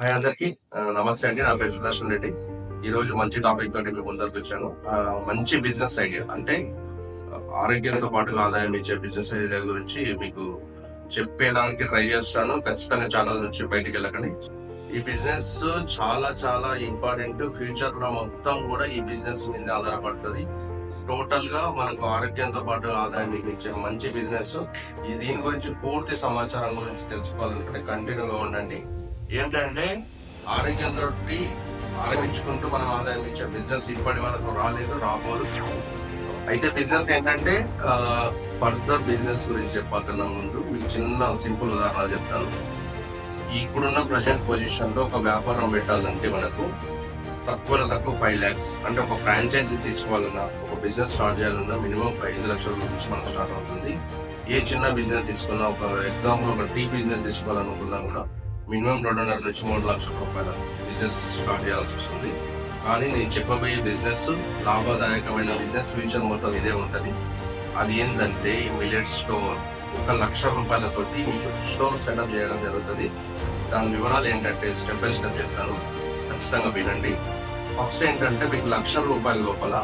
Hi అందరికి. నమస్తే అండి. నా పేరు సుదర్శన్ రెడ్డి. ఈ రోజు మంచి టాపిక్ తోటి మీకు ముందరికి వచ్చాను. మంచి బిజినెస్ ఐడియా. అంటే ఆరోగ్యంతో పాటుగా ఆదాయం ఇచ్చే బిజినెస్ ఐడియా గురించి మీకు చెప్పేదానికి ట్రై చేస్తాను. ఖచ్చితంగా ఛానల్ నుంచి బయటికి వెళ్ళకండి. ఈ బిజినెస్ చాలా చాలా ఇంపార్టెంట్. ఫ్యూచర్లో మొత్తం కూడా ఈ బిజినెస్ మీద ఆధారపడుతుంది. టోటల్గా మనకు ఆరోగ్యంతో పాటు ఆదాయం ఇచ్చే మంచి బిజినెస్. దీని గురించి పూర్తి సమాచారం గురించి తెలుసుకోవాలనుకుంటే కంటిన్యూగా ఉండండి. ఏంటంటే ఆరోగ్యంతో ఆరోగించుకుంటూ మనం ఆదాయం ఇచ్చే బిజినెస్ ఇప్పటి వరకు రాలేదు రాబోదు. అయితే బిజినెస్ ఏంటంటే ఫర్దర్ బిజినెస్ గురించి చెప్పాలన్నా ముందు మీకు చిన్న సింపుల్ ఉదాహరణ చెప్తాను. ఇప్పుడున్న ప్రజెంట్ పొజిషన్లో ఒక వ్యాపారం పెట్టాలంటే మనకు తక్కువలో తక్కువ ఫైవ్ ల్యాక్స్ అంటే ఒక ఫ్రాంచైజీ తీసుకోవాలన్నా ఒక బిజినెస్ స్టార్ట్ చేయాలన్నా మినిమం ఫైవ్ ఐదు లక్షల నుంచి మనకు స్టార్ట్ అవుతుంది. ఏ చిన్న బిజినెస్ తీసుకున్నా ఒక ఎగ్జాంపుల్ ఒక టీ బిజినెస్ తీసుకోవాలనుకున్నా కూడా మినిమం రెండున్నర నుంచి మూడు లక్షల రూపాయల బిజినెస్ స్టార్ట్ చేయాల్సి వస్తుంది. కానీ నేను చెప్పబోయే బిజినెస్ లాభదాయకమైన బిజినెస్ ఫ్యూచర్ మొత్తం ఇదే ఉంటుంది. అది ఏంటంటే మిలెట్ స్టోర్ ఒక లక్ష రూపాయలతోటి మీకు స్టోర్ సెటప్ చేయడం జరుగుతుంది. దాని వివరాలు ఏంటంటే స్టెప్ బై స్టెప్ చెప్తాను. ఖచ్చితంగా వినండి. ఫస్ట్ ఏంటంటే మీకు లక్ష రూపాయల లోపల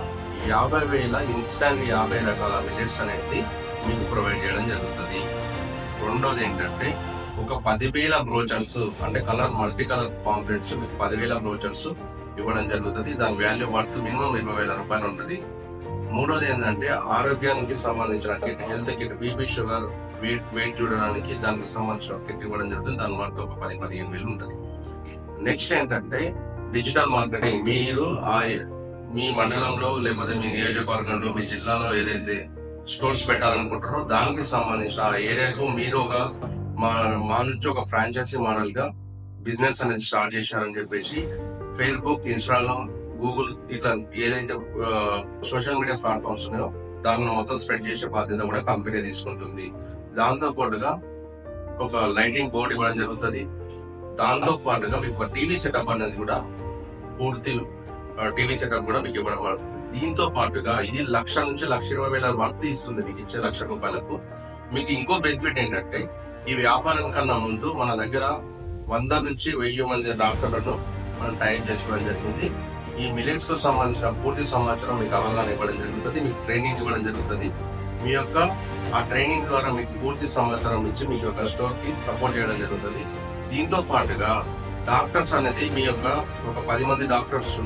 యాభై వేల ఇన్స్టాంట్ యాభై రకాల మిలెట్స్ అనేది మీకు ప్రొవైడ్ చేయడం జరుగుతుంది. రెండోది ఏంటంటే ఒక పదివేల బ్రోచర్స్ అంటే కలర్ మల్టీ కలర్ పాంప్లెట్స్ మీకు పదివేల బ్రోచర్స్ ఇవ్వడం జరుగుతుంది. దాని వాల్యూ వర్త్ మినిమం ఇరవై వేల రూపాయలు ఉంటుంది. మూడోది ఏంటంటే ఆరోగ్యానికి సంబంధించిన kit health kit BP sugar weight weight చూడడానికి దానికి సంబంధించిన కిట్ ఇవ్వడం జరుగుతుంది. దాని వర్త్ ఒక పది పదిహేను వేలు ఉంటుంది. నెక్స్ట్ ఏంటంటే డిజిటల్ మార్కెటింగ్ మీరు ఆ మీ మండలంలో లేకపోతే మీ నియోజకవర్గంలో మీ జిల్లాలో ఏదైతే స్టోర్స్ పెట్టాలనుకుంటారో దానికి సంబంధించిన ఆ ఏరియాకు మీరు ఒక మా మా నుంచి ఒక ఫ్రాంచైజీ మోడల్గా బిజినెస్ అనేది స్టార్ట్ చేశారని చెప్పేసి ఫేస్బుక్ ఇన్స్టాగ్రామ్ గూగుల్ ఇట్లా ఏదైతే సోషల్ మీడియా ప్లాట్ఫామ్స్ ఉన్నాయో దానిని మొత్తం స్ప్రెడ్ చేసే బాధ్యత కూడా కంపెనీ తీసుకుంటుంది. దాంతో పాటుగా ఒక లైటింగ్ బోర్డు ఇవ్వడం జరుగుతుంది. దాంతో పాటుగా మీకు ఒక టీవీ సెటప్ అనేది కూడా పూర్తి టీవీ సెటప్ కూడా మీకు ఇవ్వడం దీంతో పాటుగా ఇది లక్ష నుంచి లక్ష ఇరవై వేల వర్తిస్తుంది మీకు ఇచ్చే లక్ష రూపాయలకు. మీకు ఇంకో బెనిఫిట్ ఏంటంటే ఈ వ్యాపారం కన్నా ముందు మన దగ్గర వంద నుంచి వెయ్యి మంది డాక్టర్లను మనం టైప్ చేసుకోవడం జరిగింది. ఈ మిలెట్స్కు సంబంధించిన పూర్తి సమాచారం మీకు అవగాహన ఇవ్వడం జరుగుతుంది మీకు ట్రైనింగ్ ఇవ్వడం జరుగుతుంది. మీ యొక్క ఆ ట్రైనింగ్ ద్వారా మీకు పూర్తి సమాచారం ఇచ్చి మీ యొక్క స్టోర్కి సపోర్ట్ చేయడం జరుగుతుంది. దీంతో పాటుగా డాక్టర్స్ అనేది మీ యొక్క ఒక పది మంది డాక్టర్స్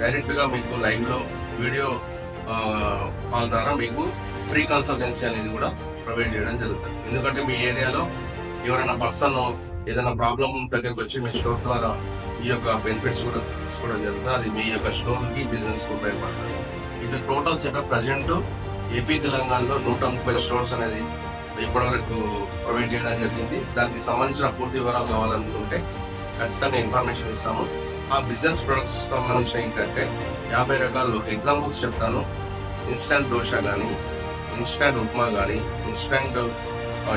డైరెక్ట్గా మీకు లైవ్లో వీడియో కాల్ ద్వారా మీకు ఫ్రీ కన్సల్టెన్సీ అనేది కూడా ప్రొవైడ్ చేయడం జరుగుతుంది. ఎందుకంటే మీ ఏరియాలో ఎవరైనా పర్సన్ ఏదైనా ప్రాబ్లం దగ్గరకు వచ్చి మీ స్టోర్ ద్వారా ఈ యొక్క బెనిఫిట్స్ కూడా తీసుకోవడం జరుగుతుంది. అది మీ యొక్క స్టోర్కి బిజినెస్కు ఉపయోగపడుతుంది. ఇది టోటల్ సెటప్ ప్రజెంట్ ఏపీ తెలంగాణలో నూట ముప్పై స్టోర్స్ అనేది ఇప్పటివరకు ప్రొవైడ్ చేయడం జరిగింది. దానికి సంబంధించిన పూర్తి వివరాలు కావాలనుకుంటే ఖచ్చితంగా ఇన్ఫర్మేషన్ ఇస్తాము. ఆ బిజినెస్ ప్రొడక్ట్స్ సంబంధించిన ఏంటంటే యాభై రకాలు ఎగ్జాంపుల్స్ చెప్తాను. ఇన్స్టాంట్ దోశ కానీ ఇన్స్టాంట్ ఉప్మా కానీ ఇన్స్టాంట్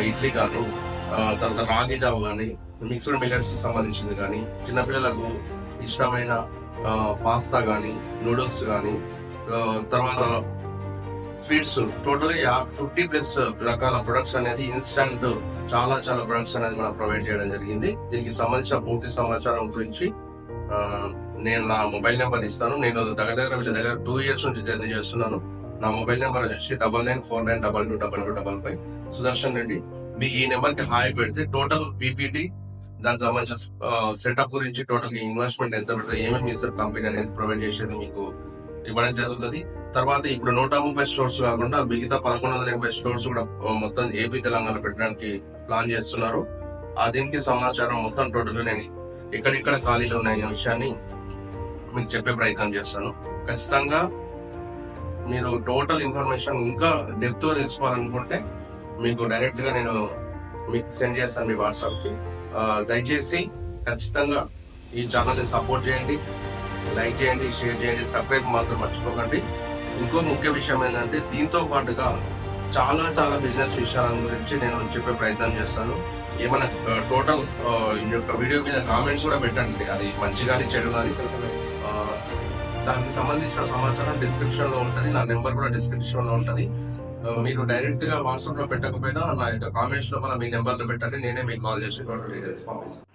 ఇడ్లీ కానీ తర్వాత రాగి జావ కానీ మిక్స్డ్ మిల్లెట్స్ సంబంధించింది కానీ చిన్నపిల్లలకు ఇష్టమైన పాస్తా కానీ నూడిల్స్ కానీ తర్వాత స్వీట్స్ టోటల్ ఫిఫ్టీ ప్లస్ రకాల ప్రొడక్ట్స్ అనేది ఇన్స్టంట్ చాలా చాలా ప్రొడక్ట్స్ అనేది మనం ప్రొవైడ్ చేయడం జరిగింది. దీనికి సంబంధించిన పూర్తి సమాచారం గురించి నేను నా మొబైల్ నెంబర్ ఇస్తాను. నేను దగ్గర దగ్గర వీళ్ళ దగ్గర టూ ఇయర్స్ నుంచి జర్నీ చేస్తున్నాను. నా మొబైల్ నెంబర్ వచ్చి double nine four nine double two double two double five. Sudarshan Reddy. మీ ఈ నెంబర్కి హాయ్ పెడితే టోటల్ పీపీటీ దానికి సంబంధించిన సెటప్ గురించి టోటల్ ఇన్వెస్ట్మెంట్ ఎంత పెడితే ఏమేమి ఇస్తారు కంపెనీ అనేది ప్రొవైడ్ చేసేది మీకు ఇవ్వడం జరుగుతుంది. తర్వాత ఇప్పుడు నూట ముప్పై స్టోర్స్ కాకుండా మిగతా పదకొండు వందల ఎనభై స్టోర్స్ కూడా మొత్తం ఏపీ తెలంగాణ పెట్టడానికి ప్లాన్ చేస్తున్నారు. ఆ దీనికి సమాచారం మొత్తం టోటల్ నేను ఎక్కడెక్కడ ఖాళీలు ఉన్నాయనే విషయాన్ని మీకు చెప్పే ప్రయత్నం చేస్తాను. ఖచ్చితంగా మీరు టోటల్ ఇన్ఫర్మేషన్ ఇంకా డెప్త్ తెలుసుకోవాలనుకుంటే మీకు డైరెక్ట్గా నేను మీకు సెండ్ చేస్తాను మీ వాట్సాప్కి. దయచేసి ఖచ్చితంగా ఈ ఛానల్ని సపోర్ట్ చేయండి లైక్ చేయండి షేర్ చేయండి సబ్స్క్రైబ్ మాత్రం మర్చిపోకండి. ఇంకో ముఖ్య విషయం ఏంటంటే దీంతో పాటుగా చాలా చాలా బిజినెస్ విషయాల గురించి నేను చెప్పే ప్రయత్నం చేస్తాను. ఏమైనా టోటల్ ఈ యొక్క వీడియో మీద కామెంట్స్ కూడా పెట్టండి. అది మంచి కానీ చెడు కానీ దానికి సంబంధించిన సమాచారం డిస్క్రిప్షన్లో ఉంటుంది నా నెంబర్ కూడా డిస్క్రిప్షన్లో ఉంటుంది. మీరు డైరెక్ట్గా వాట్సాప్లో పెట్టకపోయినా నా యొక్క కామెంట్స్లో మీ నెంబర్లో పెట్టండి నేనే మీకు కాల్ చేసి డీటెయిల్స్ పంపిస్తాను.